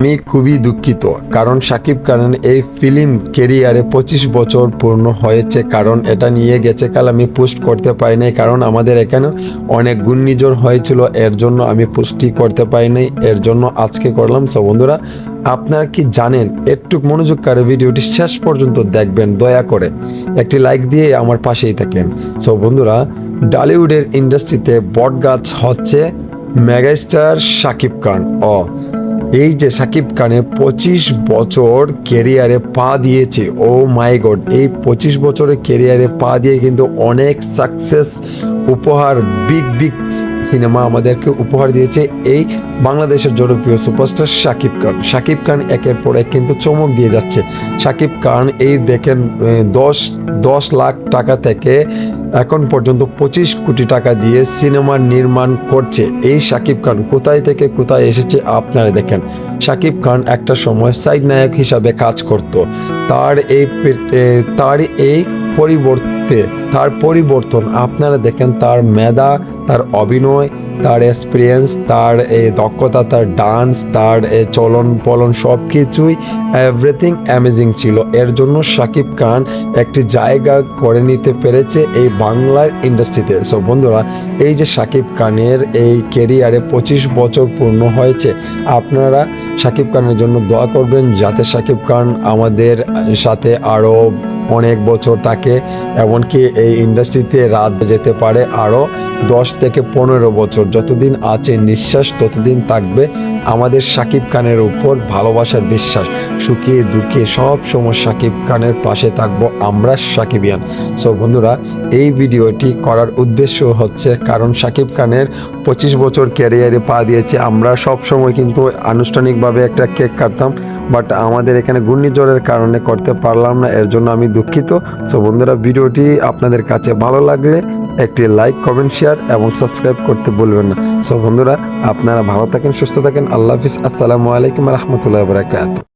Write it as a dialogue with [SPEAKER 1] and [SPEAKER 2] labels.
[SPEAKER 1] আমি খুবই দুঃখিত, কারণ সাকিব খানের এই ফিল্ম কেরিয়ারে পঁচিশ বছর পূর্ণ হয়েছে, কারণ এটা নিয়ে গেছে কাল আমি পোস্ট করতে পারি নাই কারণ আমাদের এখানে অনেক ঘূর্ণিঝড় হয়েছিল, এর জন্য আমি পোস্টই করতে পারি নাই এর জন্য আজকে করলাম। সো বন্ধুরা, আপনারা কি জানেন, একটু মনোযোগ করে ভিডিওটি শেষ পর্যন্ত দেখবেন, দয়া করে একটি লাইক দিয়ে আমার পাশেই থাকেন। সো বন্ধুরা ডালিউডের ইন্ডাস্ট্রিতে বটগাছ হচ্ছে মেগাস্টার শাকিব খান, ও এই যে সাকিব খানের পঁচিশ বছর কেরিয়ারে পা দিয়েছে, ও মাই গড এই পঁচিশ বছরের কেরিয়ারে পা দিয়ে কিন্তু অনেক সাকসেস উপহার বিগ বিগ সিনেমা আমাদেরকে উপহার দিয়েছে এই বাংলাদেশের জনপ্রিয় সুপারস্টার শাকিব খান। শাকিব খান একের পর এক কিন্তু চমক দিয়ে যাচ্ছে। শাকিব খান এই দেখেন দশ দশ লাখ টাকা থেকে এখন পর্যন্ত পঁচিশ কোটি টাকা দিয়ে সিনেমা নির্মাণ করছে। এই শাকিব খান কোথায় থেকে কোথায় এসেছে আপনারা দেখেন। শাকিব খান একটা সময় সাইড নায়ক হিসাবে কাজ করত। তার এই তার এই পরিবর্তে, তার পরিবর্তন আপনারা দেখেন তার মেধা, তার অভিনয়, তার এক্সপিরিয়েন্স তার এই দক্ষতা, তার ডান্স তার চলন পলন সব কিছুই এভরিথিং অ্যামেজিং ছিল। এর জন্য শাকিব খান একটি জায়গা করে নিতে পেরেছে এই বাংলার ইন্ডাস্ট্রিতে সো বন্ধুরা, এই যে শাকিব খানের এই কেরিয়ারে পঁচিশ বছর পূর্ণ হয়েছে, আপনারা শাকিব খানের জন্য দোয়া করবেন, যাতে শাকিব খান আমাদের সাথে আরও অনেক বছর থাকে এমনকি এই ইন্ডাস্ট্রিতে রাত যেতে পারে আরও দশ থেকে পনেরো বছর। যতদিন আছে নিঃশ্বাস, ততদিন থাকবে আমাদের শাকিব খানের উপর ভালোবাসার বিশ্বাস। সুখে, দুঃখে সব সময় শাকিব খানের পাশে থাকব আমরা সাকিবিয়ান। সো বন্ধুরা, এই ভিডিওটি করার উদ্দেশ্য হচ্ছে কারণ শাকিব খানের পঁচিশ বছর ক্যারিয়ারে পা দিয়েছে। আমরা সব সময় কিন্তু আনুষ্ঠানিকভাবে একটা কেক কাটতাম। বাট আমাদের এখানে ঘূর্ণিঝড়ের কারণে করতে পারলাম না, এর জন্য আমি দুঃখিত। সো বন্ধুরা, ভিডিওটি আপনাদের কাছে ভালো লাগলে একটি লাইক কমেন্ট শেয়ার এবং সাবস্ক্রাইব করতে ভুলবেন না। সো বন্ধুরা, আপনারা ভালো থাকেন, সুস্থ থাকেন। আল্লাহ হাফিজ। আসসালামু আলাইকুম রহমতুল্লাহ বরাকাত